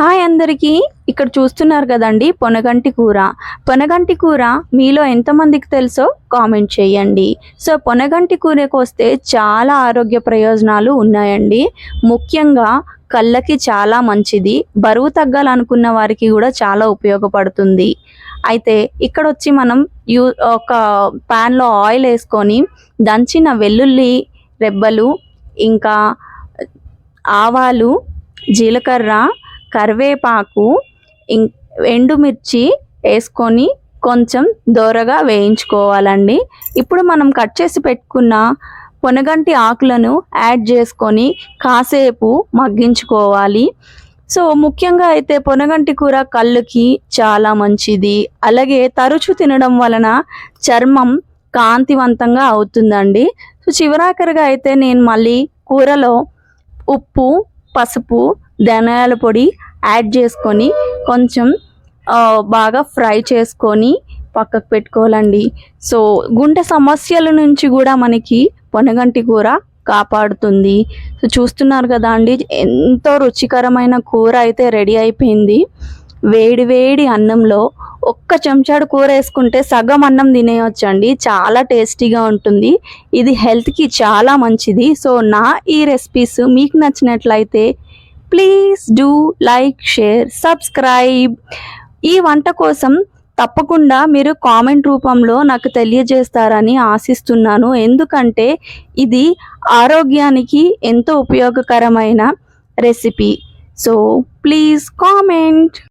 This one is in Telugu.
హాయ్ అందరికీ. ఇక్కడ చూస్తున్నారు కదండి పొనగంటి కూర. పొనగంటి కూర మీలో ఎంతమందికి తెలుసో కామెంట్ చేయండి. సో పొనగంటి కూరకు వస్తే చాలా ఆరోగ్య ప్రయోజనాలు ఉన్నాయండి. ముఖ్యంగా కళ్ళకి చాలా మంచిది. బరువు తగ్గాలనుకున్న వారికి కూడా చాలా ఉపయోగపడుతుంది. అయితే ఇక్కడ వచ్చి మనం యూ ఒక ప్యాన్లో ఆయిల్ వేసుకొని దంచిన వెల్లుల్లి రెబ్బలు ఇంకా ఆవాలు జీలకర్ర కరివేపాకు ఇం ఎండుమిర్చి వేసుకొని కొంచెం దోరగా వేయించుకోవాలండి. ఇప్పుడు మనం కట్ చేసి పెట్టుకున్న పొనగంటి ఆకులను యాడ్ చేసుకొని కాసేపు మగ్గించుకోవాలి. సో ముఖ్యంగా అయితే పొనగంటి కూర కళ్ళుకి చాలా మంచిది. అలాగే తరచు తినడం వలన చర్మం కాంతివంతంగా అవుతుందండి. సో చివరాఖరిగా అయితే నేను మళ్ళీ కూరలో ఉప్పు పసుపు ధనియాల పొడి యాడ్ చేసుకొని కొంచెం బాగా ఫ్రై చేసుకొని పక్కకు పెట్టుకోవాలండి. సో గుండె సమస్యల నుంచి కూడా మనకి పొనగంటి కూర కాపాడుతుంది. సో చూస్తున్నారు కదా అండి ఎంతో రుచికరమైన కూర అయితే రెడీ అయిపోయింది. వేడి వేడి అన్నంలో ఒక్క చెంచాడు కూర వేసుకుంటే సగం అన్నం తినేయొచ్చండి. చాలా టేస్టీగా ఉంటుంది. ఇది హెల్త్కి చాలా మంచిది. సో నా ఈ రెసిపీస్ మీకు నచ్చినట్లయితే please do like share subscribe ఈ వంట కోసం తప్పకుండా మీరు కామెంట్ రూపంలో నాకు తెలియజేస్తారని ఆశిస్తున్నాను. ఎందుకంటే ఇది ఆరోగ్యానికి ఎంతో ఉపయోగకరమైన రెసిపీ. So please comment